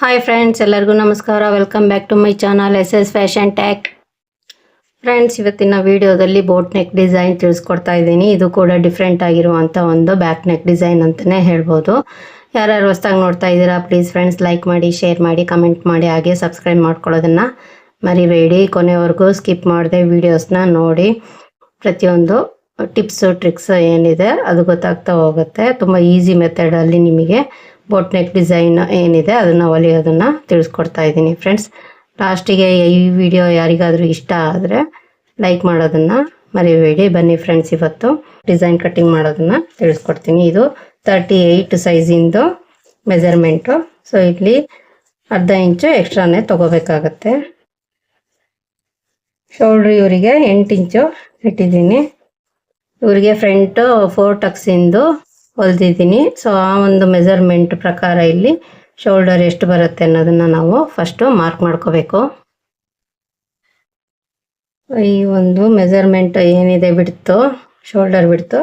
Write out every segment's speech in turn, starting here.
Hi friends ಎಲ್ಲರಿಗೂ ನಮಸ್ಕಾರ. Welcome back to my channel S S fashion tack friends ಇವತ್ತಿನ ವಿಡಿಯೋದಲ್ಲಿ ಬೋಟ್ ನೆಕ್ ಡಿಸೈನ್ ತಿಳಿಸ್ಕೊಡ್ತಾ ಇದ್ದೀನಿ. ಇದು ಕೂಡ ಡಿಫ್ರೆಂಟ್ ಆಗಿರುವಂಥ ಒಂದು ಬ್ಯಾಕ್ ನೆಕ್ ಡಿಸೈನ್ ಅಂತಲೇ ಹೇಳ್ಬೋದು. ಯಾರ್ಯಾರು ಹೊಸ್ದಾಗಿ ನೋಡ್ತಾ ಇದ್ದೀರಾ ಪ್ಲೀಸ್ ಫ್ರೆಂಡ್ಸ್ ಲೈಕ್ ಮಾಡಿ ಶೇರ್ ಮಾಡಿ ಕಮೆಂಟ್ ಮಾಡಿ, ಹಾಗೆ ಸಬ್ಸ್ಕ್ರೈಬ್ ಮಾಡ್ಕೊಳ್ಳೋದನ್ನು ಮರಿಬೇಡಿ. ಕೊನೆವರೆಗೂ ಸ್ಕಿಪ್ ಮಾಡದೆ ವೀಡಿಯೋಸ್ನ ನೋಡಿ. ಪ್ರತಿಯೊಂದು ಟಿಪ್ಸು ಟ್ರಿಕ್ಸ್ ಏನಿದೆ ಅದು ಗೊತ್ತಾಗ್ತಾ ಹೋಗುತ್ತೆ. ತುಂಬ ಈಸಿ ಮೆಥಡಲ್ಲಿ ನಿಮಗೆ ಬೋಟ್ ನೆಕ್ ಡಿಸೈನ್ ಏನಿದೆ ಅದನ್ನು ಹೊಲಿಯೋದನ್ನು ತಿಳಿಸ್ಕೊಡ್ತಾ ಇದ್ದೀನಿ ಫ್ರೆಂಡ್ಸ್ ಲಾಸ್ಟಿಗೆ ಈ ವಿಡಿಯೋ ಯಾರಿಗಾದರೂ ಇಷ್ಟ ಆದರೆ ಲೈಕ್ ಮಾಡೋದನ್ನು ಮರಿಬೇಡಿ. ಬನ್ನಿ ಫ್ರೆಂಡ್ಸ್ ಇವತ್ತು. ಡಿಸೈನ್ ಕಟ್ಟಿಂಗ್ ಮಾಡೋದನ್ನು ತಿಳಿಸ್ಕೊಡ್ತೀನಿ. ಇದು ತರ್ಟಿ ಏಯ್ಟ್ ಸೈಜಿಂದು ಮೆಜರ್ಮೆಂಟು ಸೊ ಇಲ್ಲಿ ಅರ್ಧ ಇಂಚು ಎಕ್ಸ್ಟ್ರಾನೇ ತೊಗೋಬೇಕಾಗತ್ತೆ. ಶೋಲ್ಡ್ರ್ ಇವರಿಗೆ ಎಂಟು ಇಂಚು ಇಟ್ಟಿದ್ದೀನಿ. ಇವರಿಗೆ ಫ್ರಂಟು ಫೋರ್ ಟಕ್ಸಿಂದು ಹೊಲ್ದಿದ್ದೀನಿ. ಸೊ ಆ ಒಂದು ಮೆಜರ್ಮೆಂಟ್ ಪ್ರಕಾರ ಇಲ್ಲಿ ಶೋಲ್ಡರ್ ಎಷ್ಟು ಬರುತ್ತೆ ಅನ್ನೋದನ್ನು ನಾವು ಫಸ್ಟು ಮಾರ್ಕ್ ಮಾಡ್ಕೋಬೇಕು. ಈ ಒಂದು ಮೆಜರ್ಮೆಂಟ್ ಏನಿದೆ ಬಿಡ್ತು ಶೋಲ್ಡರ್ ಬಿಡ್ತು,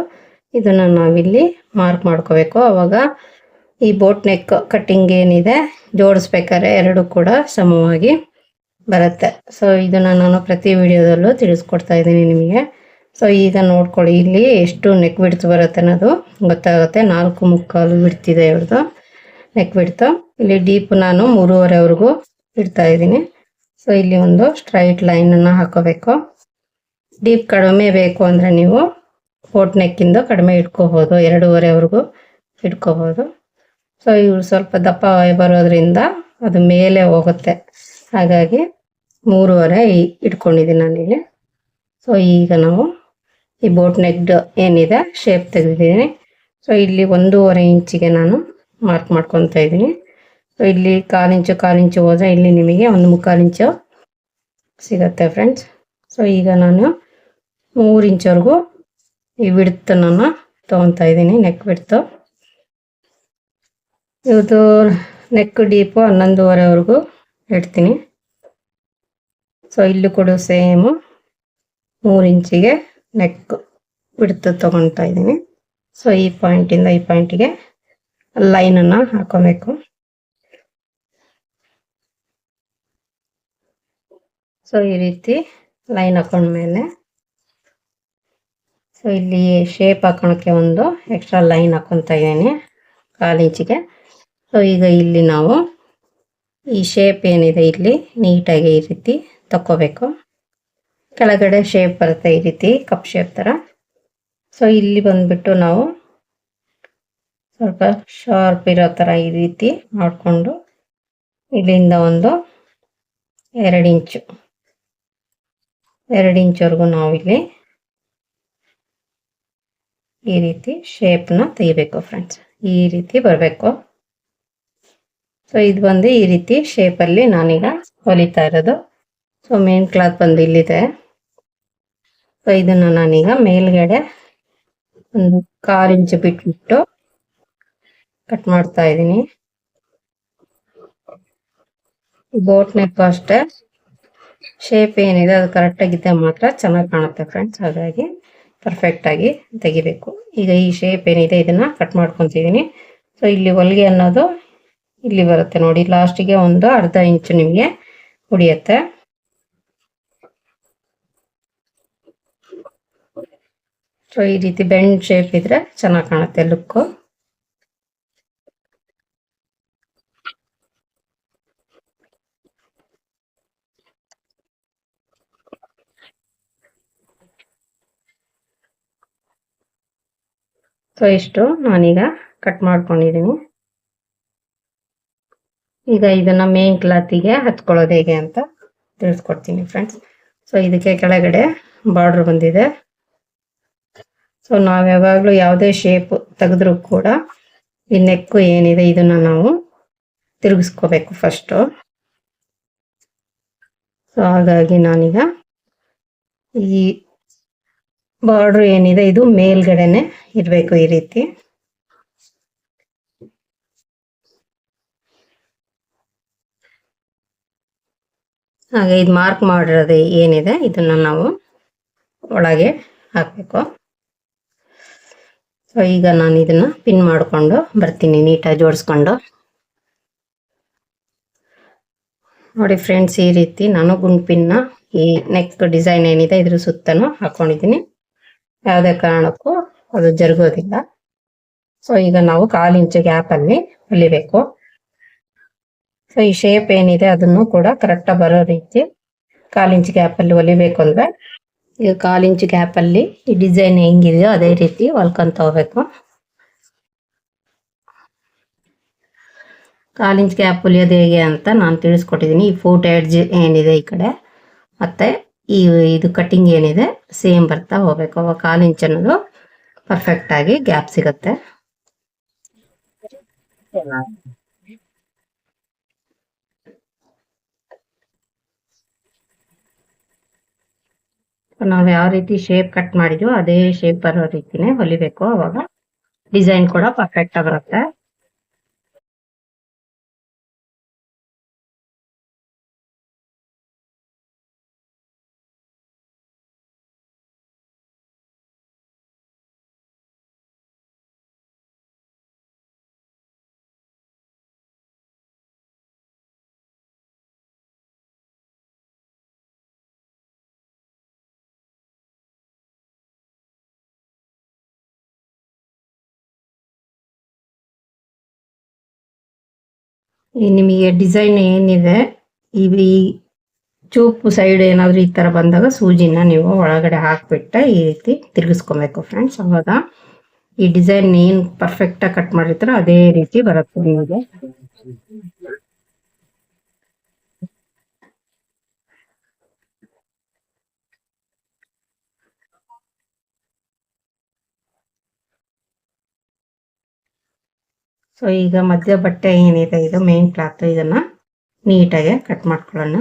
ಇದನ್ನು ನಾವಿಲ್ಲಿ ಮಾರ್ಕ್ ಮಾಡ್ಕೋಬೇಕು. ಅವಾಗ ಈ ಬೋಟ್ ನೆಕ್ ಕಟ್ಟಿಂಗ್ ಏನಿದೆ, ಜೋಡಿಸ್ಬೇಕಾದ್ರೆ ಎರಡು ಕೂಡ ಸಮವಾಗಿ ಬರುತ್ತೆ. ಸೊ ಇದನ್ನು ನಾನು ಪ್ರತಿ ವಿಡಿಯೋದಲ್ಲೂ ತಿಳಿಸ್ಕೊಡ್ತಾ ಇದ್ದೀನಿ ನಿಮಗೆ. ಸೊ ಈಗ ನೋಡ್ಕೊಳ್ಳಿ, ಇಲ್ಲಿ ಎಷ್ಟು ನೆಕ್ ಬಿಡ್ತು ಬರುತ್ತೆ ಅನ್ನೋದು ಗೊತ್ತಾಗುತ್ತೆ. ನಾಲ್ಕು ಮುಕ್ಕಾಲು ಬಿಡ್ತಿದೆ ಇವ್ರದ್ದು ನೆಕ್ ಬಿಡ್ತು ಇಲ್ಲಿ ಡೀಪ್ ನಾನು ಮೂರುವರೆವರೆಗೂ ಇಡ್ತಾ ಇದ್ದೀನಿ. ಸೊ ಇಲ್ಲಿ ಒಂದು ಸ್ಟ್ರೈಟ್ ಲೈನನ್ನು ಹಾಕೋಬೇಕು. ಡೀಪ್ ಕಡಿಮೆ ಬೇಕು ಅಂದರೆ ನೀವು ಫೋಟ್ ನೆಕ್ಕಿಂದ ಕಡಿಮೆ ಇಟ್ಕೋಬೋದು. ಎರಡೂವರೆವರೆಗೂ ಇಟ್ಕೋಬೋದು. ಸೊ ಇವ್ರು ಸ್ವಲ್ಪ ದಪ್ಪ ಬರೋದ್ರಿಂದ ಅದು ಮೇಲೆ ಹೋಗುತ್ತೆ. ಹಾಗಾಗಿ ಮೂರುವರೆ ಇಟ್ಕೊಂಡಿದ್ದೀನಿ ನಾನಿಲ್ಲಿ. ಸೊ ಈಗ ನಾವು ಈ ಬೋಟ್ ನೆಕ್ಡ್ ಏನಿದೆ ಶೇಪ್ ತೆಗೆದಿದ್ದೀನಿ. ಸೊ ಇಲ್ಲಿ ಒಂದೂವರೆ ಇಂಚಿಗೆ ನಾನು ಮಾರ್ಕ್ ಮಾಡ್ಕೊತಾ ಇದ್ದೀನಿ. ಸೊ ಇಲ್ಲಿ ಕಾಲಿಂಚು ಇಂಚು, ಕಾಲು ಇಂಚು ಹೋದರೆ ಇಲ್ಲಿ ನಿಮಗೆ ಒಂದು ಮುಕ್ಕಾಲು ಇಂಚು ಸಿಗತ್ತೆ ಫ್ರೆಂಡ್ಸ್ ಸೊ ಈಗ ನಾನು ಮೂರು ಇಂಚವರೆಗೂ ಈ ಬಿಡ್ತು ನಾನು ತೊಗೊತಾ ಇದ್ದೀನಿ ನೆಕ್ ಬಿಡ್ತು ಇದು ನೆಕ್ ಡೀಪು ಹನ್ನೊಂದುವರೆವರೆಗೂ ಇಡ್ತೀನಿ. ಸೊ ಇಲ್ಲೂ ಕೂಡ ಸೇಮು ಮೂರು ಇಂಚಿಗೆ ನೆಕ್ ಬಿಡ್ತು ತಗೊಂತಾ ಇದ್ದೀನಿ. ಸೊ ಈ ಪಾಯಿಂಟಿಂದ ಈ ಪಾಯಿಂಟಿಗೆ ಲೈನನ್ನು ಹಾಕೋಬೇಕು. ಸೊ ಈ ರೀತಿ ಲೈನ್ ಹಾಕೊಂಡ್ಮೇಲೆ ಸೊ ಇಲ್ಲಿ ಶೇಪ್ ಹಾಕೊಳಕ್ಕೆ ಒಂದು ಎಕ್ಸ್ಟ್ರಾ ಲೈನ್ ಹಾಕೊತಾ ಇದ್ದೀನಿ ಕಾಲು ಇಂಚಿಗೆ. ಸೊ ಈಗ ಇಲ್ಲಿ ನಾವು ಈ ಶೇಪ್ ಏನಿದೆ ಇಲ್ಲಿ ನೀಟಾಗಿ ಈ ರೀತಿ ತಕ್ಕೋಬೇಕು. ಕೆಳಗಡೆ ಶೇಪ್ ಬರುತ್ತೆ ಈ ರೀತಿ ಕಪ್ ಶೇಪ್ ಥರ ಸೊ ಇಲ್ಲಿ ಬಂದ್ಬಿಟ್ಟು ನಾವು ಸ್ವಲ್ಪ ಶಾರ್ಪ್ ಇರೋ ಥರ ಈ ರೀತಿ ಮಾಡಿಕೊಂಡು ಇಲ್ಲಿಂದ ಒಂದು ಎರಡು ಇಂಚು ಎರಡು ಇಂಚವರೆಗೂ ನಾವಿಲ್ಲಿ ಈ ರೀತಿ ಶೇಪ್ನ ತೆಗಿಬೇಕು ಫ್ರೆಂಡ್ಸ್ ಈ ರೀತಿ ಬರಬೇಕು. ಸೊ ಇದು ಬಂದು ಈ ರೀತಿ ಶೇಪಲ್ಲಿ ನಾನೀಗ ಹೊಲಿತಾ ಇರೋದು. ಸೊ ಮೇನ್ ಕ್ಲಾತ್ ಬಂದು ಇಲ್ಲಿದೆ. ಸೊ ಇದನ್ನು ನಾನೀಗ ಮೇಲ್ಗಡೆ ಒಂದು ಕಾಲು ಇಂಚು ಬಿಟ್ಬಿಟ್ಟು ಕಟ್ ಮಾಡ್ತಾ ಇದ್ದೀನಿ. ಬೋಟ್ ನೆಕ್ ಅಷ್ಟೇ. ಶೇಪ್ ಏನಿದೆ ಅದು ಕರೆಕ್ಟಾಗಿದ್ದರೆ ಮಾತ್ರ ಚೆನ್ನಾಗಿ ಕಾಣುತ್ತೆ ಫ್ರೆಂಡ್ಸ್ ಹಾಗಾಗಿ ಪರ್ಫೆಕ್ಟಾಗಿ ತೆಗಿಬೇಕು. ಈಗ ಈ ಶೇಪ್ ಏನಿದೆ ಇದನ್ನು ಕಟ್ ಮಾಡ್ಕೊತಿದ್ದೀನಿ. ಸೊ ಇಲ್ಲಿ ಹೊಲಿಗೆ ಅನ್ನೋದು ಇಲ್ಲಿ ಬರುತ್ತೆ ನೋಡಿ. ಲಾಸ್ಟಿಗೆ ಒಂದು ಅರ್ಧ ಇಂಚು ನಿಮಗೆ ಉಳಿಯುತ್ತೆ ಸೊ ಈ ರೀತಿ ಬೆಂಡ್ ಶೇಪ್ ಇದ್ರೆ ಚೆನ್ನಾಗಿ ಕಾಣುತ್ತೆ ಲುಕ್ಕು ಸೊ ಇಷ್ಟು ನಾನೀಗ ಕಟ್ ಮಾಡ್ಕೊಂಡಿದ್ದೀನಿ ಈಗ ಇದನ್ನ ಮೇನ್ ಕ್ಲಾತಿಗೆ ಹತ್ಕೊಳ್ಳೋದು ಹೇಗೆ ಅಂತ ತಿಳಿಸ್ಕೊಡ್ತೀನಿ ಫ್ರೆಂಡ್ಸ್ ಸೊ ಇದಕ್ಕೆ ಕೆಳಗಡೆ ಬಾರ್ಡರ್ ಬಂದಿದೆ. ಸೊ ನಾವು ಯಾವಾಗಲೂ ಯಾವುದೇ ಶೇಪ್ ತೆಗೆದ್ರು ಕೂಡ ಈ ನೆಕ್ಕು ಏನಿದೆ, ಇದನ್ನ ನಾವು ತಿರುಗಿಸ್ಕೋಬೇಕು ಫಸ್ಟು ಸೊ ಹಾಗಾಗಿ ನಾನೀಗ ಈ ಬಾರ್ಡ್ರ್ ಏನಿದೆ, ಇದು ಮೇಲ್ಗಡೆನೆ ಇರಬೇಕು ಈ ರೀತಿ. ಹಾಗೆ ಇದು ಮಾರ್ಕ್ ಮಾಡಿರೋದು ಏನಿದೆ, ಇದನ್ನ ನಾವು ಒಳಗೆ ಹಾಕಬೇಕು. ಸೊ ಈಗ ನಾನು ಇದನ್ನ ಪಿನ್ ಮಾಡಿಕೊಂಡು ಬರ್ತೀನಿ ನೀಟಾಗಿ ಜೋಡಿಸ್ಕೊಂಡು. ನೋಡಿ ಫ್ರೆಂಡ್ಸ್ ಈ ರೀತಿ ನಾನು ಗುಂಪಿನ ಈ ನೆಕ್ ಡಿಸೈನ್ ಏನಿದೆ ಇದ್ರ ಸುತ್ತನು ಹಾಕೊಂಡಿದ್ದೀನಿ. ಯಾವುದೇ ಕಾರಣಕ್ಕೂ ಅದು ಜರುಗೋದಿಲ್ಲ. ಸೊ ಈಗ ನಾವು ಕಾಲು ಇಂಚು ಗ್ಯಾಪ್ ಅಲ್ಲಿ ಹೊಲಿಬೇಕು. ಸೊ ಈ ಶೇಪ್ ಏನಿದೆ ಅದನ್ನು ಕೂಡ ಕರೆಕ್ಟಾಗಿ ಬರೋ ರೀತಿ ಕಾಲು ಇಂಚ್ ಗ್ಯಾಪ್ ಅಲ್ಲಿ ಹೊಲಿಬೇಕು ಅಂದ್ರೆ ಈಗ ಕಾಲು ಇಂಚ್ ಗ್ಯಾಪ್ ಅಲ್ಲಿ ಈ ಡಿಸೈನ್ ಹೆಂಗಿದೆಯೋ ಅದೇ ರೀತಿ ಹೊಲ್ಕೊಂತ ಹೋಗ್ಬೇಕು ಕಾಲು ಇಂಚ್ ಗ್ಯಾಪ್ ಹೊಲಿಯೋದು ಹೇಗೆ ಅಂತ ನಾನು ತಿಳಿಸ್ಕೊಟ್ಟಿದ್ದೀನಿ ಈ ಫೋಟ್ ಎಡ್ಜ್ ಏನಿದೆ ಈ ಕಡೆ. ಮತ್ತೆ ಈ ಇದು ಕಟಿಂಗ್ ಏನಿದೆ ಸೇಮ್ ಬರ್ತಾ ಹೋಗ್ಬೇಕು. ಅವಾಗ ಕಾಲು ಇಂಚ್ ಅನ್ನೋದು ಪರ್ಫೆಕ್ಟ್ ಆಗಿ ಗ್ಯಾಪ್ ಸಿಗುತ್ತೆ. ನಾವು ಯಾವ ರೀತಿ ಶೇಪ್ ಕಟ್ ಮಾಡಿದ್ವೋ, ಅದೇ ಶೇಪ್ ಬರೋ ರೀತಿನೇ ಹೊಲಿಬೇಕು. ಅವಾಗ ಡಿಸೈನ್ ಕೂಡ ಪರ್ಫೆಕ್ಟ್ ಆಗಿ ನಿಮಗೆ ಡಿಸೈನ್ ಏನಿದೆ, ಈ ಚೂಪು ಸೈಡ್ ಏನಾದರೂ ಈ ತರ ಬಂದಾಗ ಸೂಜಿನ ನೀವು ಒಳಗಡೆ ಹಾಕಿಬಿಟ್ಟೆ ಈ ರೀತಿ ತಿರುಗಿಸ್ಕೊಬೇಕು ಫ್ರೆಂಡ್ಸ್ ಅವಾಗ ಈ ಡಿಸೈನ್ ಏನು ಪರ್ಫೆಕ್ಟ್ ಆಗಿ ಕಟ್ ಮಾಡಿರ್ತಾರೋ ಅದೇ ರೀತಿ ಬರುತ್ತೆ ನಿಮಗೆ. ಸೊ ಈಗ ಮಧ್ಯ ಬಟ್ಟೆ ಏನಿದೆ, ಇದು ಮೇನ್ ಕ್ಲಾತ್ ಇದನ್ನ ನೀಟಾಗಿ ಕಟ್ ಮಾಡ್ಕೊಳ್ಳೋಣ.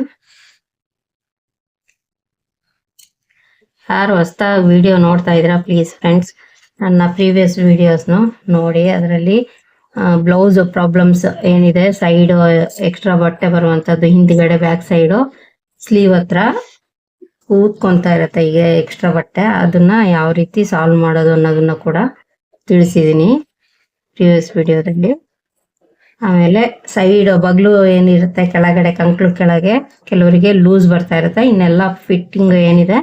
ಯಾರು ಹೊಸ್ದಾಗಿ ವಿಡಿಯೋ ನೋಡ್ತಾ ಇದ್ದೀರಾ ಪ್ಲೀಸ್ ಫ್ರೆಂಡ್ಸ್ ನನ್ನ ಪ್ರೀವಿಯಸ್ ವಿಡಿಯೋಸ್ನು ನೋಡಿ. ಅದರಲ್ಲಿ ಬ್ಲೌಸ್ ಪ್ರಾಬ್ಲಮ್ಸ್ ಏನಿದೆ ಸೈಡ್ ಎಕ್ಸ್ಟ್ರಾ ಬಟ್ಟೆ ಬರುವಂತದ್ದು, ಹಿಂದ್ಗಡೆ ಬ್ಯಾಕ್ ಸೈಡು ಸ್ಲೀವ್ ಹತ್ರ ಕೂತ್ಕೊಂತ ಇರತ್ತೆ, ಈಗ ಎಕ್ಸ್ಟ್ರಾ ಬಟ್ಟೆ. ಅದನ್ನ ಯಾವ ರೀತಿ ಸಾಲ್ವ್ ಮಾಡೋದು ಅನ್ನೋದನ್ನ ಕೂಡ ತಿಳಿಸಿದೀನಿ ಪ್ರಿವಿಯಸ್ ವಿಡಿಯೋದಲ್ಲಿ ಆಮೇಲೆ ಸೈಡ್ ಬಗ್ಲು ಏನಿರುತ್ತೆ ಕೆಳಗಡೆ, ಕಂಕ್ಳು ಕೆಳಗೆ, ಕೆಲವರಿಗೆ ಲೂಸ್ ಬರ್ತಾ ಇರುತ್ತೆ. ಇನ್ನೆಲ್ಲ ಫಿಟ್ಟಿಂಗ್ ಏನಿದೆ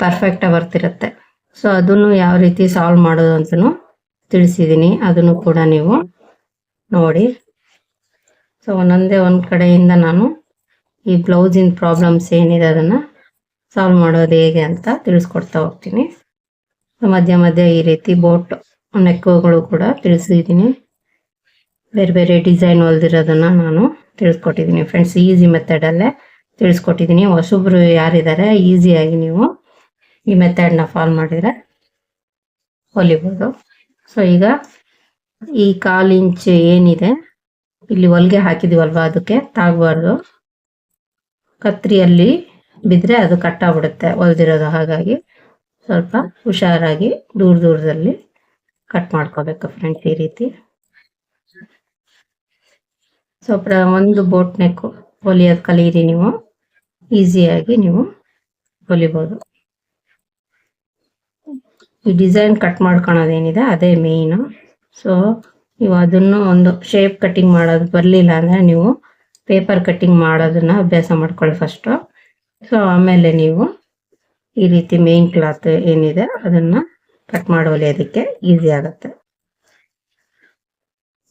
ಪರ್ಫೆಕ್ಟ್ ಬರ್ತಿರುತ್ತೆ. ಸೊ ಅದನ್ನು ಯಾವ ರೀತಿ ಸಾಲ್ವ್ ಮಾಡೋದು ಅಂತಲೂ ತಿಳಿಸಿದ್ದೀನಿ ಅದನ್ನು ಕೂಡ ನೀವು ನೋಡಿ. ಸೊ ಒಂದೊಂದೇ ಒಂದು ಕಡೆಯಿಂದ ನಾನು ಈ ಬ್ಲೌಸಿನ ಪ್ರಾಬ್ಲಮ್ಸ್ ಏನಿದೆ ಅದನ್ನ ಸಾಲ್ವ್ ಮಾಡೋದು ಹೇಗೆ ಅಂತ ತಿಳಿಸ್ಕೊಡ್ತಾ ಹೋಗ್ತೀನಿ. ಮಧ್ಯ ಮಧ್ಯ ಈ ರೀತಿ ಬೋಟ್ ನೆಕ್ಕುಗಳು ಕೂಡ ತಿಳಿಸಿದ್ದೀನಿ ಬೇರೆ ಬೇರೆ ಡಿಸೈನ್ ಹೊಲ್ದಿರೋದನ್ನ ನಾನು ತಿಳಿಸ್ಕೊಟ್ಟಿದ್ದೀನಿ ಫ್ರೆಂಡ್ಸ್ ಈಸಿ ಮೆಥಡಲ್ಲೇ ತಿಳಿಸ್ಕೊಟ್ಟಿದ್ದೀನಿ ಹೊಸಬ್ರು ಯಾರಿದ್ದಾರೆ ಈಸಿಯಾಗಿ ನೀವು ಈ ಮೆಥಡ್ನ ಫಾಲೋ ಮಾಡಿದ್ರೆ ಹೊಲಿಬೋದು. ಸೊ ಈಗ ಈ ಕಾಲು ಇಂಚ್ ಏನಿದೆ, ಇಲ್ಲಿ ಹೊಲಿಗೆ ಹಾಕಿದೀವಲ್ವಾ ಅದಕ್ಕೆ? ತಾಗಬಾರ್ದು. ಕತ್ರಿಯಲ್ಲಿ ಬಿದ್ರೆ ಅದು ಕಟ್ಟಾಗ್ಬಿಡುತ್ತೆ ಹೊಲ್ದಿರೋದು ಹಾಗಾಗಿ. ಸ್ವಲ್ಪ ಹುಷಾರಾಗಿ ದೂರ ದೂರದಲ್ಲಿ ಕಟ್ ಮಾಡ್ಕೋಬೇಕು ಫ್ರೆಂಡ್ಸ್ ಈ ರೀತಿ. ಸೊ ಒಂದು ಬೋಟ್ ನೆಕ್ ಹೊಲಿಯೋದು ಕಲೀರಿ ನೀವು. ಈಸಿಯಾಗಿ ನೀವು ಹೊಲಿಬೋದು. ಈ ಡಿಸೈನ್ ಕಟ್ ಮಾಡ್ಕೊಳೋದೇನಿದೆ, ಅದೇ ಮೇಯ್ನು ಸೊ ನೀವು ಅದನ್ನು ಒಂದು ಶೇಪ್ ಕಟ್ಟಿಂಗ್ ಮಾಡೋದು ಬರಲಿಲ್ಲ ಅಂದರೆ ನೀವು ಪೇಪರ್ ಕಟ್ಟಿಂಗ್ ಮಾಡೋದನ್ನ ಅಭ್ಯಾಸ ಮಾಡ್ಕೊಳ್ಳಿ ಫಸ್ಟು ಸೊ ಆಮೇಲೆ ನೀವು ಈ ರೀತಿ ಮೇನ್ ಕ್ಲಾತ್ ಏನಿದೆ, ಅದನ್ನ ಕಟ್ ಮಾಡಿ ಅದಕ್ಕೆ ಈಸಿ ಆಗುತ್ತೆ.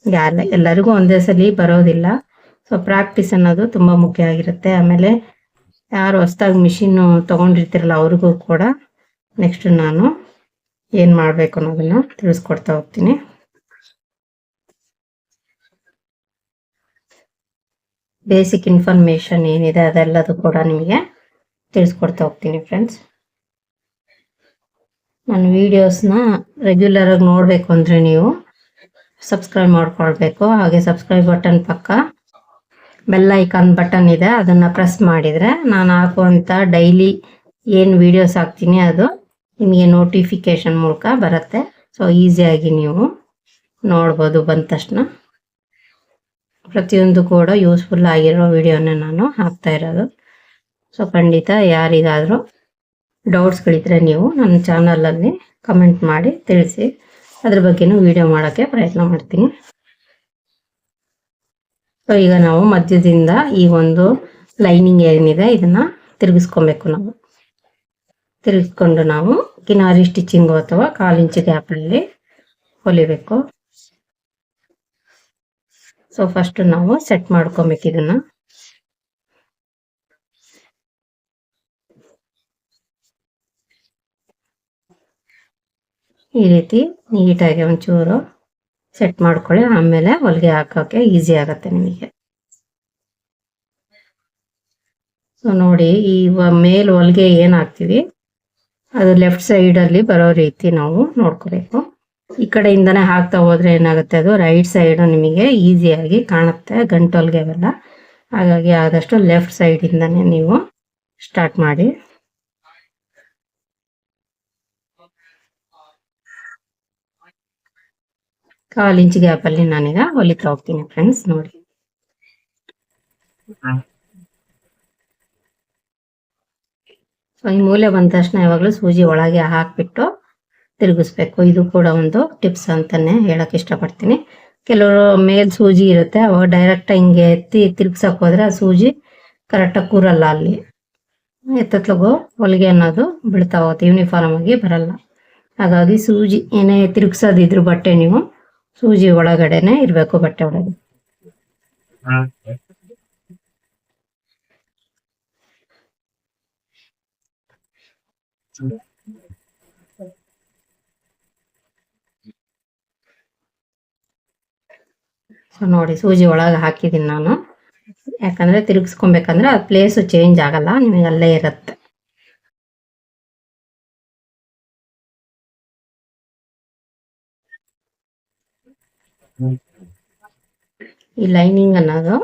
ಯಾರ ಎಲ್ಲರಿಗೂ ಒಂದೇ ಸಲ ಬರೋದಿಲ್ಲ. ಸೊ ಪ್ರಾಕ್ಟೀಸ್ ಅನ್ನೋದು ತುಂಬಾ ಮುಖ್ಯ ಆಗಿರುತ್ತೆ. ಆಮೇಲೆ ಯಾರು ಹೊಸ್ದಾಗಿ ಮಿಷಿನ್ ತಗೊಂಡಿರ್ತಿರಲ್ಲ ಅವ್ರಿಗೂ ಕೂಡ ನೆಕ್ಸ್ಟ್ ನಾನು ಏನು ಮಾಡಬೇಕು ಅನ್ನೋದನ್ನ ತಿಳಿಸ್ಕೊಡ್ತಾ ಹೋಗ್ತೀನಿ. ಬೇಸಿಕ್ ಇನ್ಫಾರ್ಮೇಶನ್ ಏನಿದೆ ಅದೆಲ್ಲದು ಕೂಡ ನಿಮಗೆ ತಿಳಿಸ್ಕೊಡ್ತಾ ಹೋಗ್ತೀನಿ ಫ್ರೆಂಡ್ಸ್ ನನ್ನ ವೀಡಿಯೋಸ್ನ ರೆಗ್ಯುಲರ್ ಆಗಿ ನೋಡಬೇಕು ಅಂದರೆ ನೀವು ಸಬ್ಸ್ಕ್ರೈಬ್ ಮಾಡ್ಕೊಳ್ಬೇಕು. ಹಾಗೆ ಸಬ್ಸ್ಕ್ರೈಬ್ ಬಟನ್ ಪಕ್ಕ ಬೆಲ್ ಐಕಾನ್ ಬಟನ್ ಇದೆ. ಅದನ್ನು ಪ್ರೆಸ್ ಮಾಡಿದರೆ ನಾನು ಹಾಕುವಂಥ ಡೈಲಿ ಏನು ವೀಡಿಯೋಸ್ ಹಾಕ್ತೀನಿ ಅದು ನಿಮಗೆ ನೋಟಿಫಿಕೇಶನ್ ಮೂಲಕ ಬರುತ್ತೆ. ಸೊ ಈಸಿಯಾಗಿ ನೀವು ನೋಡ್ಬೋದು ಬಂದ ತಕ್ಷಣ. ಪ್ರತಿಯೊಂದು ಕೂಡ ಯೂಸ್ಫುಲ್ ಆಗಿರೋ ವಿಡಿಯೋನ ನಾನು ಹಾಕ್ತಾ ಇರೋದು. ಸೊ ಖಂಡಿತ ಯಾರಿಗಾದರೂ ಡೌಟ್ಸ್ಗಳಿದ್ರೆ ನೀವು ನನ್ನ ಚಾನಲಲ್ಲಿ ಕಮೆಂಟ್ ಮಾಡಿ ತಿಳಿಸಿ. ಅದ್ರ ಬಗ್ಗೆನೂ ವಿಡಿಯೋ ಮಾಡೋಕ್ಕೆ ಪ್ರಯತ್ನ ಮಾಡ್ತೀನಿ. ಸೊ ಈಗ ನಾವು ಮಧ್ಯದಿಂದ ಈ ಒಂದು ಲೈನಿಂಗ್ ಏನಿದೆ ಇದನ್ನ ತಿರುಗಿಸ್ಕೊಬೇಕು ನಾವು. ತಿರುಗಿಸ್ಕೊಂಡು ನಾವು ಕಿನಾರಿ ಸ್ಟಿಚಿಂಗು ಅಥವಾ ಕಾಲು ಇಂಚು ಗ್ಯಾಪಲ್ಲಿ ಹೊಲಿಬೇಕು. ಸೊ ಫಸ್ಟ್ ನಾವು ಸೆಟ್ ಮಾಡ್ಕೊಬೇಕು ಇದನ್ನ. ಈ ರೀತಿ ನೀಟಾಗಿ ಒಂಚೂರು ಸೆಟ್ ಮಾಡ್ಕೊಳ್ಳಿ. ಆಮೇಲೆ ಹೊಲಿಗೆ ಹಾಕೋಕೆ ಈಸಿ ಆಗುತ್ತೆ ನಿಮಗೆ. ಸೊ ನೋಡಿ ಈ ಮೇಲ್ ಹೊಲಿಗೆ ಏನ್ ಹಾಕ್ತೀವಿ? ಅದು ಲೆಫ್ಟ್ ಸೈಡ್ ಅಲ್ಲಿ ಬರೋ ರೀತಿ ನಾವು ನೋಡ್ಕೋಬೇಕು. ಈ ಕಡೆಯಿಂದನೇ ಹಾಕ್ತಾ ಹೋದ್ರೆ ಏನಾಗುತ್ತೆ? ಅದು ರೈಟ್ ಸೈಡ್ ನಿಮಗೆ ಈಸಿಯಾಗಿ ಕಾಣುತ್ತೆ. ಗಂಟೊಲ್ಗೆ ಅವೆಲ್ಲ. ಹಾಗಾಗಿ ಆದಷ್ಟು ಲೆಫ್ಟ್ ಸೈಡ್ ಇಂದಾನೆ ನೀವು ಸ್ಟಾರ್ಟ್ ಮಾಡಿ. ಕಾಲ್ ಇಂಚ್ ಗ್ಯಾಪ್ ಅಲ್ಲಿ ನಾನೀಗ ಹೊಲಿತಾ ಹೋಗ್ತೀನಿ ಫ್ರೆಂಡ್ಸ್ ನೋಡಿ. ಸೊ ಈ ಮೂಲೆ ಬಂದ ತಕ್ಷಣ ಯಾವಾಗಲೂ ಸೂಜಿ ಒಳಗೆ ಹಾಕ್ಬಿಟ್ಟು ತಿರುಗಿಸ್ಬೇಕು. ಇದು ಕೂಡ ಒಂದು ಟಿಪ್ಸ್ ಅಂತಾನೆ ಹೇಳಕ್ ಇಷ್ಟಪಡ್ತೀನಿ. ಕೆಲವರು ಮೇಲ್ ಸೂಜಿ ಇರುತ್ತೆ, ಅವಾಗ ಡೈರೆಕ್ಟ್ ಹಿಂಗೆ ಎತ್ತಿ ತಿರ್ಗ್ಸಕ್ ಹೋದ್ರೆ ಆ ಸೂಜಿ ಕರೆಕ್ಟಾಗಿ ಕೂರಲ್ಲ ಅಲ್ಲಿ. ಎತ್ತತ್ಲಗೂ ಹೊಲಿಗೆ ಅನ್ನೋದು ಬಿಡ್ತಾ ಹೋಗುತ್ತೆ ಯೂನಿಫಾರ್ಮ್ ಆಗಿ ಬರಲ್ಲ. ಹಾಗಾಗಿ ಸೂಜಿ ಏನೇ ತಿರುಗ್ಸೋದಿದ್ರು ಬಟ್ಟೆ ನೀವು ಸೂಜಿ ಒಳಗಡೆನೆ ಇರಬೇಕು ಬಟ್ಟೆ ಒಳಗೆ. ಸೊ ನೋಡಿ ಸೂಜಿ ಒಳಗೆ ಹಾಕಿದೀನಿ ನಾನು. ಯಾಕಂದ್ರೆ ತಿರುಗಿಸ್ಕೊಬೇಕಂದ್ರೆ ಆ ಪ್ಲೇಸ್ ಚೇಂಜ್ ಆಗಲ್ಲ ನಿಮಗೆ ಅಲ್ಲೇ ಇರುತ್ತೆ. ಈ ಲೈನಿಂಗ್ ಅನ್ನೋದು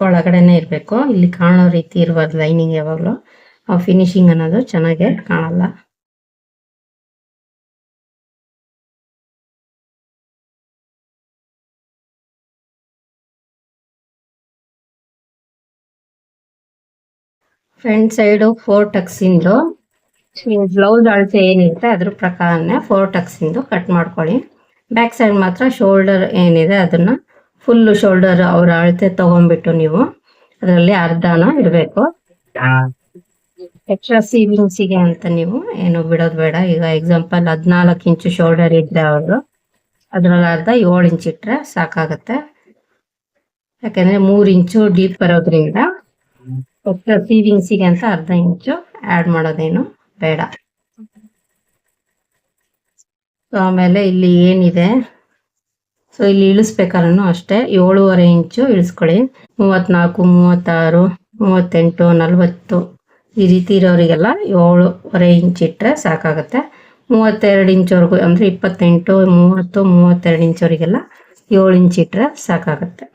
ಒಳಗಡೆನೆ ಇರಬೇಕು. ಇಲ್ಲಿ ಕಾಣೋ ರೀತಿ ಇರಬಾರ್ದು ಲೈನಿಂಗ್ ಯಾವಾಗಲೂ. ಆ ಫಿನಿಶಿಂಗ್ ಅನ್ನೋದು ಚೆನ್ನಾಗೆ ಕಾಣಲ್ಲ. ಫ್ರಂಟ್ ಸೈಡು ಫೋರ್ ಟಕ್ಸಿಂದು ಬ್ಲೌಸ್ ಅಳತೆ ಏನಿರುತ್ತೆ ಅದ್ರ ಪ್ರಕಾರನೇ ಫೋರ್ ಟಕ್ಸಿಂದು ಕಟ್ ಮಾಡ್ಕೊಳ್ಳಿ. ಬ್ಯಾಕ್ ಸೈಡ್ ಮಾತ್ರ ಶೋಲ್ಡರ್ ಏನಿದೆ ಅದನ್ನ ಫುಲ್ ಶೋಲ್ಡರ್ ಅವ್ರ ಅಳತೆ ತಗೊಂಡ್ಬಿಟ್ಟು ನೀವು ಅದರಲ್ಲಿ ಅರ್ಧನ ಇಡಬೇಕು. ಎಕ್ಸ್ಟ್ರಾ ಸೀವಿಂಗ್ಸಿಗೆ ಅಂತ ನೀವು ಏನು ಬಿಡೋದು ಬೇಡ. ಈಗ ಎಕ್ಸಾಂಪಲ್ ಹದಿನಾಲ್ಕು ಇಂಚು ಶೋಲ್ಡರ್ ಇದ್ರೆ ಅವರು ಅದ್ರಲ್ಲಿ ಅರ್ಧ ಏಳು ಇಂಚ್ ಇಟ್ಟರೆ ಸಾಕಾಗುತ್ತೆ. ಯಾಕಂದ್ರೆ ಮೂರು ಇಂಚು ಡೀಪ್ ಬರೋದ್ರಿಂದ ಎಕ್ಸ್ಟ್ರಾ ಸೀವಿಂಗ್ಸಿಗೆ ಅಂತ ಅರ್ಧ ಇಂಚು ಆಡ್ ಮಾಡೋದೇನು ಬೇಡ. ಆಮೇಲೆ ಇಲ್ಲಿ ಏನಿದೆ? ಸೊ ಇಲ್ಲಿ ಇಳಿಸ್ಬೇಕಾದ್ರೂ ಅಷ್ಟೇ. ಏಳೂವರೆ ಇಂಚು ಇಳಿಸ್ಕೊಳ್ಳಿ. ಮೂವತ್ನಾಲ್ಕು, ಮೂವತ್ತಾರು, ಮೂವತ್ತೆಂಟು, ನಲವತ್ತು ಈ ರೀತಿ ಇರೋರಿಗೆಲ್ಲ ಏಳೂವರೆ ಇಂಚ್ ಇಟ್ಟರೆ ಸಾಕಾಗುತ್ತೆ. ಮೂವತ್ತೆರಡು ಇಂಚ್ವರೆಗೂ ಅಂದರೆ ಇಪ್ಪತ್ತೆಂಟು, ಮೂವತ್ತು, ಮೂವತ್ತೆರಡು ಇಂಚ್ವರೆಗೆಲ್ಲ ಏಳು ಇಂಚ್ ಇಟ್ಟರೆ ಸಾಕಾಗುತ್ತೆ.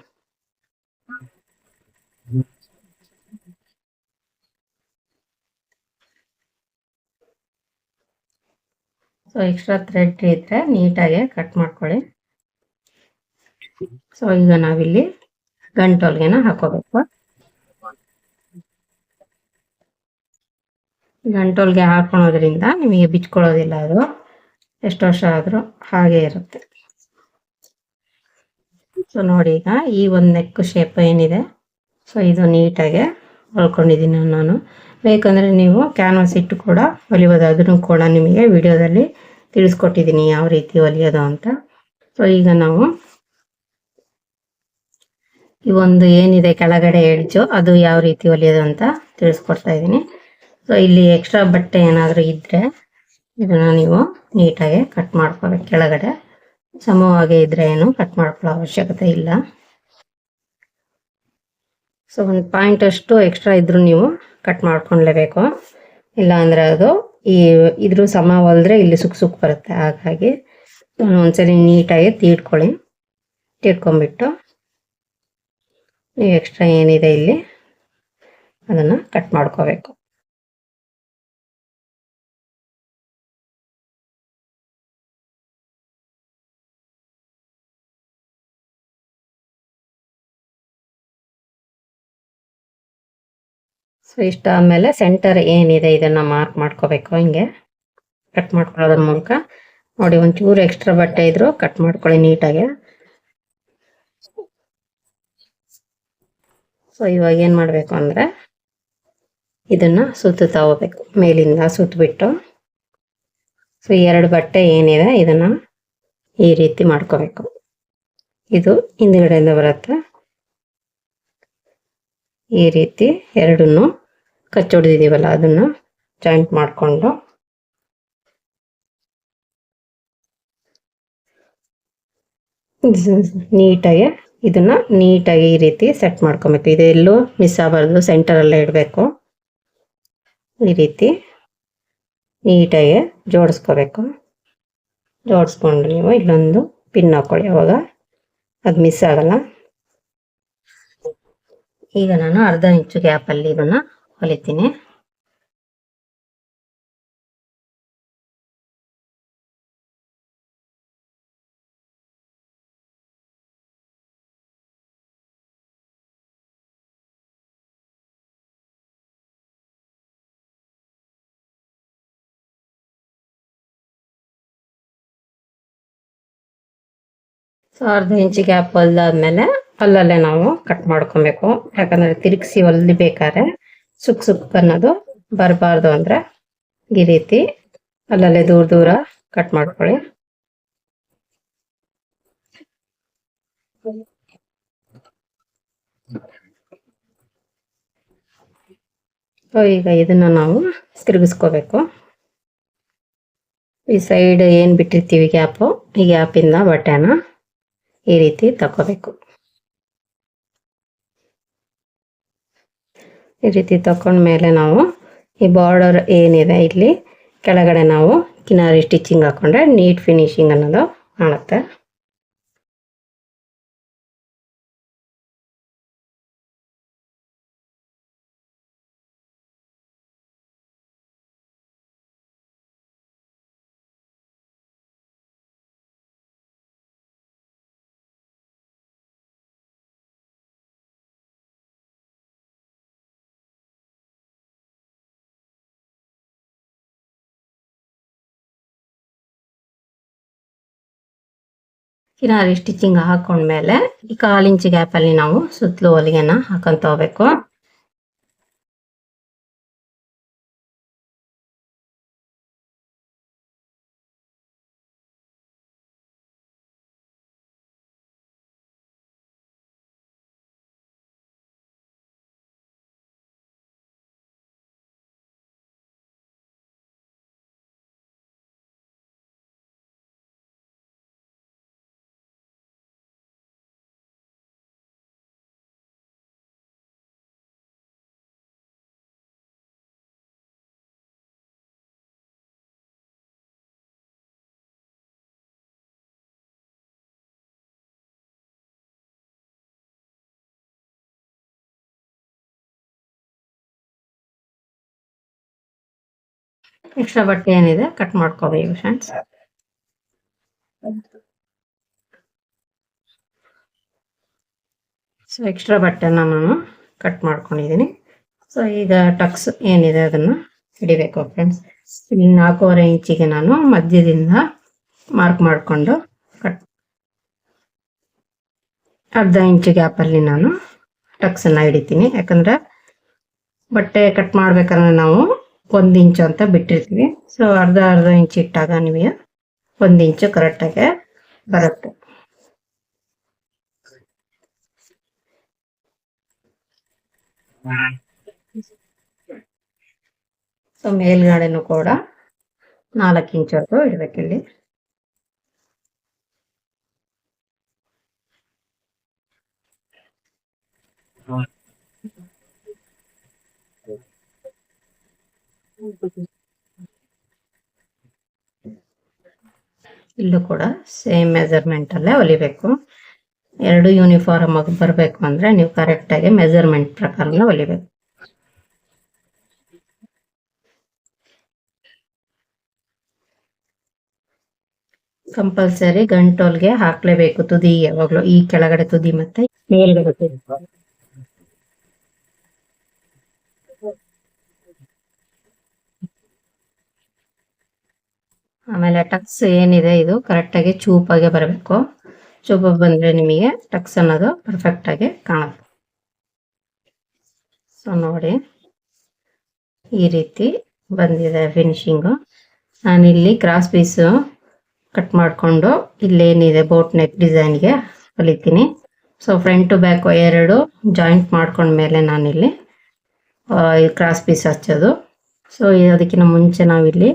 ಸೊ ಎಕ್ಸ್ಟ್ರಾ ಥ್ರೆಡ್ ಇದ್ರೆ ನೀಟಾಗಿ ಕಟ್ ಮಾಡ್ಕೊಳ್ಳಿ. ಸೊ ಈಗ ನಾವಿಲ್ಲಿ ಗಂಟೋಲ್ಗೆನ ಹಾಕೋಬೇಕು. ಗಂಟೋಲ್ಗೆ ಹಾಕೊಳೋದ್ರಿಂದ ನಿಮಗೆ ಬಿಚ್ಕೊಳ್ಳೋದಿಲ್ಲ ಅದು. ಎಷ್ಟು ವರ್ಷ ಆದರೂ ಹಾಗೆ ಇರುತ್ತೆ. ಸೊ ನೋಡಿ ಈಗ ಈ ಒಂದು ನೆಕ್ ಶೇಪ್ ಏನಿದೆ. ಸೊ ಇದು ನೀಟಾಗಿ ಹೊಲ್ಕೊಂಡಿದ್ದೀನಿ ನಾನು. ಬೇಕಂದರೆ ನೀವು ಕ್ಯಾನ್ವಾಸ್ ಇಟ್ಟು ಕೂಡ ಹೊಲಿಬೋದು ಅದನ್ನು ಕೂಡ ನಿಮಗೆ ವಿಡಿಯೋದಲ್ಲಿ ತಿಳಿಸ್ಕೊಟ್ಟಿದ್ದೀನಿ ಯಾವ ರೀತಿ ಹೊಲಿಯೋದು ಅಂತ. ಸೊ ಈಗ ನಾವು ಈ ಒಂದು ಏನಿದೆ ಕೆಳಗಡೆ ಎಡ್ಜು, ಅದು ಯಾವ ರೀತಿ ಹೊಲಿಯೋದು ಅಂತ ತಿಳಿಸ್ಕೊಡ್ತಾ ಇದ್ದೀನಿ. ಸೊ ಇಲ್ಲಿ ಎಕ್ಸ್ಟ್ರಾ ಬಟ್ಟೆ ಏನಾದರೂ ಇದ್ದರೆ ಇದನ್ನು ನೀವು ನೀಟಾಗಿ ಕಟ್ ಮಾಡ್ಕೋಬೇಕು ಕೆಳಗಡೆ ಸಮವಾಗಿ ಇದ್ದರೆ ಏನು ಕಟ್ ಮಾಡ್ಕೊಳ್ಳೋ ಅವಶ್ಯಕತೆ ಇಲ್ಲ. ಸೊ ಒಂದು ಪಾಯಿಂಟ್ ಅಷ್ಟು ಎಕ್ಸ್ಟ್ರಾ ಇದ್ರು ನೀವು ಕಟ್ ಮಾಡ್ಕೊಳ್ಲೇಬೇಕು. ಇಲ್ಲ ಅಂದರೆ ಅದು ಈ ಇದ್ರ ಸಮ ಹೊಲ್ದ್ರೆ ಇಲ್ಲಿ ಸುಕ್ ಸುಕ್ ಬರುತ್ತೆ. ಹಾಗಾಗಿ ಒಂದ್ಸರಿ ನೀಟಾಗಿ ತೀಡ್ಕೊಳ್ಳಿ. ತೀಡ್ಕೊಂಬಿಟ್ಟು ನೀವು ಎಕ್ಸ್ಟ್ರಾ ಏನಿದೆ ಇಲ್ಲಿ, ಅದನ್ನು ಕಟ್ ಮಾಡ್ಕೋಬೇಕು. ಸೊ ಇಷ್ಟ ಆದಮೇಲೆ ಸೆಂಟರ್ ಏನಿದೆ ಇದನ್ನ ಮಾರ್ಕ್ ಮಾಡ್ಕೋಬೇಕು, ಹಿಂಗೆ ಕಟ್ ಮಾಡ್ಕೊಳ್ಳೋದ್ರ ಮೂಲಕ. ನೋಡಿ, ಒಂಚೂರು ಎಕ್ಸ್ಟ್ರಾ ಬಟ್ಟೆ ಇದ್ರು ಕಟ್ ಮಾಡ್ಕೊಳ್ಳಿ ನೀಟಾಗಿ. ಸೊ ಇವಾಗ ಏನು ಮಾಡಬೇಕು ಅಂದರೆ ಇದನ್ನ ಸುತ್ತುತ್ತಾ ತಗೋಬೇಕು ಮೇಲಿಂದ ಸುತ್ತಬಿಟ್ಟು ಸೊ ಎರಡು ಬಟ್ಟೆ ಏನಿದೆ ಇದನ್ನ ಈ ರೀತಿ ಮಾಡ್ಕೋಬೇಕು. ಇದು ಹಿಂದ್ಗಡೆಯಿಂದ ಬರುತ್ತೆ. ಈ ರೀತಿ ಎರಡನ್ನು ಕಚ್ಚೊಡ್ದಿದೀವಲ್ಲ ಅದನ್ನ ಜಾಯಿಂಟ್ ಮಾಡಿಕೊಂಡು. ನೀಟಾಗಿ ಇದನ್ನ ನೀಟಾಗಿ ಈ ರೀತಿ ಸೆಟ್ ಮಾಡ್ಕೊಬೇಕು. ಇದೆಲ್ಲೂ ಮಿಸ್ ಆಗಬಾರ್ದು ಸೆಂಟರಲ್ಲೇ ಇಡಬೇಕು. ಈ ರೀತಿ ನೀಟಾಗಿ ಜೋಡಿಸ್ಕೋಬೇಕು. ಜೋಡಿಸ್ಕೊಂಡು ನೀವು ಇಲ್ಲೊಂದು ಪಿನ್ ಹಾಕೊಳ್ಳಿ, ಅವಾಗ ಅದು ಮಿಸ್ ಆಗಲ್ಲ. ಈಗ ನಾನು ಅರ್ಧ ಇಂಚು ಗ್ಯಾಪಲ್ಲಿ ಇದನ್ನ ಹೊಲಿತೀನಿ ಸೊ ಅರ್ಧ ಇಂಚ್ ಗ್ಯಾಪ್ ಹೊಲ್ದಾದ್ಮೇಲೆ ಅಲ್ಲಲ್ಲೇ ನಾವು ಕಟ್ ಮಾಡ್ಕೊಬೇಕು. ಯಾಕಂದ್ರೆ ತಿರುಗಿಸಿ ಹೊಲಿಬೇಕಾದ್ರೆ ಸುಕ್ ಸುಕ್ ಅನ್ನೋದು ಬರಬಾರ್ದು ಅಂದ್ರೆ ಈ ರೀತಿ ಅಲ್ಲಲ್ಲೇ ದೂರ ದೂರ ಕಟ್ ಮಾಡ್ಕೊಳ್ಳಿ. ಈಗ ಇದನ್ನ ನಾವು ತಿರುಗಿಸ್ಕೋಬೇಕು. ಈ ಸೈಡ್ ಏನ್ ಬಿಟ್ಟಿರ್ತೀವಿ ಗ್ಯಾಪು ಈ ಗ್ಯಾಪಿಂದ ಬಟ್ಟೆನ ಈ ರೀತಿ ತಕೋಬೇಕು ಈ ರೀತಿ ತಕೊಂಡ್ಮೇಲೆ ನಾವು ಈ ಬಾರ್ಡರ್ ಏನಿದೆ ಇಲ್ಲಿ, ಕೆಳಗಡೆ ನಾವು ಕಿನಾರಿ ಸ್ಟಿಚಿಂಗ್ ಹಾಕೊಂಡ್ರೆ ನೀಟ್ ಫಿನಿಶಿಂಗ್ ಅನ್ನೋದು ಕಾಣುತ್ತೆ. ಕಿನಾರಿ ಸ್ಟಿಚಿಂಗ್ ಹಾಕೊಂಡ್ಮೇಲೆ ಈ ಕಾಲು ಇಂಚ್ ಗ್ಯಾಪ್ ಅಲ್ಲಿ ನಾವು ಸುತ್ತಲೂ ಹೊಲಿಗೆನ ಹಾಕೊಂತ ಹೋಗ್ಬೇಕು ಎಕ್ಸ್ಟ್ರಾ ಬಟ್ಟೆ ಏನಿದೆ ಕಟ್ ಮಾಡ್ಕೋಬೇಕು ಫ್ರೆಂಡ್ಸ್ ಸೊ ಎಕ್ಸ್ಟ್ರಾ ಬಟ್ಟೆನ ನಾನು ಕಟ್ ಮಾಡ್ಕೊಂಡಿದ್ದೀನಿ ಸೊ ಈಗ ಟಕ್ಸ್ ಏನಿದೆ ಅದನ್ನ ಹಿಡಿಬೇಕು ಫ್ರೆಂಡ್ಸ್ ಇಲ್ಲಿ ನಾಲ್ಕೂವರೆ ಇಂಚಿಗೆ ನಾನು ಮಧ್ಯದಿಂದ ಮಾರ್ಕ್ ಮಾಡಿಕೊಂಡು ಕಟ್ ಅರ್ಧ ಇಂಚು ಗ್ಯಾಪಲ್ಲಿ ನಾನು ಟಕ್ಸನ್ನು ಹಿಡಿತೀನಿ. ಯಾಕಂದ್ರೆ ಬಟ್ಟೆ ಕಟ್ ಮಾಡ್ಬೇಕಾದ್ರೆ ನಾವು ಒಂದು ಇಂಚು ಅಂತ ಬಿಟ್ಟಿರ್ತೀವಿ. ಸೊ ಅರ್ಧ ಅರ್ಧ ಇಂಚ್ ಇಟ್ಟಾಗ ನಿಮಗೆ ಒಂದು ಇಂಚು ಕರೆಕ್ಟಾಗಿ ಬರುತ್ತೆ. ಸೊ ಮೇಲ್ಗಡೆನೂ ಕೂಡ ನಾಲ್ಕು ಇಂಚು ಇಡಬೇಕಿಲ್ಲಿ. ಇಲ್ಲೂ ಕೂಡ ಸೇಮ್ ಮೆಜರ್ಮೆಂಟ್ ಅಲ್ಲೇ ಹೊಲಿಬೇಕು. ಎರಡು ಯೂನಿಫಾರ್ಮ್ ಆಗಿ ಬರಬೇಕು ಅಂದ್ರೆ ನೀವು ಕರೆಕ್ಟ್ ಆಗಿ ಮೆಜರ್ಮೆಂಟ್ ಪ್ರಕಾರನೇ ಹೊಲಿಬೇಕು. ಕಂಪಲ್ಸರಿ ಗಂಟೋಲ್ಗೆ ಹಾಕ್ಲೇಬೇಕು ತುದಿ ಯಾವಾಗ್ಲೂ. ಈ ಕೆಳಗಡೆ ತುದಿ ಮತ್ತೆ ಮೇಲ್ಗಡೆ ತುದಿ. ಆಮೇಲೆ ಟಕ್ಸ್ ಏನಿದೆ ಇದು ಕರೆಕ್ಟಾಗಿ ಚೂಪಾಗೆ ಬರಬೇಕು. ಚೂಪಾಗಿ ಬಂದರೆ ನಿಮಗೆ ಟಕ್ಸ್ ಅನ್ನೋದು ಪರ್ಫೆಕ್ಟಾಗಿ ಕಾಣುತ್ತೆ. ಸೊ ನೋಡಿ. ಈ ರೀತಿ ಬಂದಿದೆ ಫಿನಿಶಿಂಗು ನಾನಿಲ್ಲಿ ಕ್ರಾಸ್ ಪೀಸು ಕಟ್ ಮಾಡಿಕೊಂಡು ಇಲ್ಲೇನಿದೆ ಬೋಟ್ ನೆಕ್ ಡಿಸೈನ್ಗೆ ಹೊಲಿತೀನಿ. ಸೊ ಟು ಬ್ಯಾಕ್ ಎರಡು ಜಾಯಿಂಟ್ ಮಾಡ್ಕೊಂಡ್ಮೇಲೆ ನಾನಿಲ್ಲಿ ಕ್ರಾಸ್ ಪೀಸ್ ಹಚ್ಚೋದು. ಸೊ ಅದಕ್ಕಿಂತ ಮುಂಚೆ ನಾವಿಲ್ಲಿ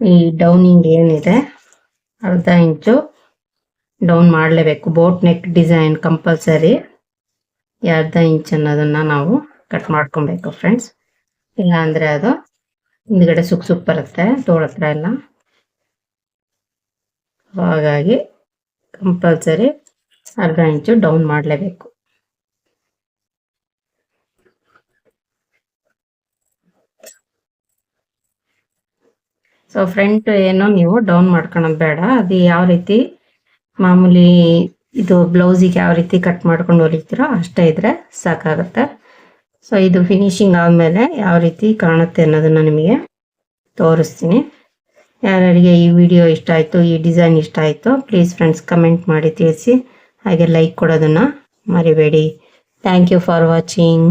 ಈ ಡೌನಿಂಗ್ ಏನಿದೆ, ಅರ್ಧ ಇಂಚು ಡೌನ್ ಮಾಡಲೇಬೇಕು. ಬೋಟ್ ನೆಕ್ ಡಿಸೈನ್ ಕಂಪಲ್ಸರಿ ಅರ್ಧ ಇಂಚ್ ಅನ್ನೋದನ್ನ ನಾವು ಕಟ್ ಮಾಡ್ಕೊಬೇಕು ಫ್ರೆಂಡ್ಸ್ ಇಲ್ಲ ಅಂದ್ರೆ ಅದು ಹಿಂದ್ಗಡೆ ಸುಕ್ ಸುಕ್ ಬರುತ್ತೆ, ತೋಳ ಹತ್ರ ಎಲ್ಲ. ಹಾಗಾಗಿ ಕಂಪಲ್ಸರಿ ಅರ್ಧ ಇಂಚು ಡೌನ್ ಮಾಡಲೇಬೇಕು. ಸೊ ಫ್ರಂಟ್ ಏನೋ ನೀವು ಡೌನ್ ಮಾಡ್ಕೊಳೋದು ಬೇಡ. ಅದು ಯಾವ ರೀತಿ ಮಾಮೂಲಿ ಇದು ಬ್ಲೌಸಿಗೆ ಯಾವ ರೀತಿ ಕಟ್ ಮಾಡ್ಕೊಂಡು ಹೊಲಿತೀರೋ ಅಷ್ಟೇ ಇದ್ರೆ ಸಾಕಾಗುತ್ತೆ. ಸೊ ಇದು ಫಿನಿಶಿಂಗ್ ಆದಮೇಲೆ ಯಾವ ರೀತಿ ಕಾಣುತ್ತೆ ಅನ್ನೋದನ್ನ ನಿಮಗೆ ತೋರಿಸ್ತೀನಿ. ಯಾರ್ಯಾರಿಗೆ ಈ ವಿಡಿಯೋ ಇಷ್ಟ ಆಯಿತು, ಈ ಡಿಸೈನ್ ಇಷ್ಟ ಆಯಿತು ಪ್ಲೀಸ್ ಫ್ರೆಂಡ್ಸ್ ಕಮೆಂಟ್ ಮಾಡಿ ತಿಳಿಸಿ. ಹಾಗೆ ಲೈಕ್ ಕೊಡೋದನ್ನು ಮರಿಬೇಡಿ. Thank you for watching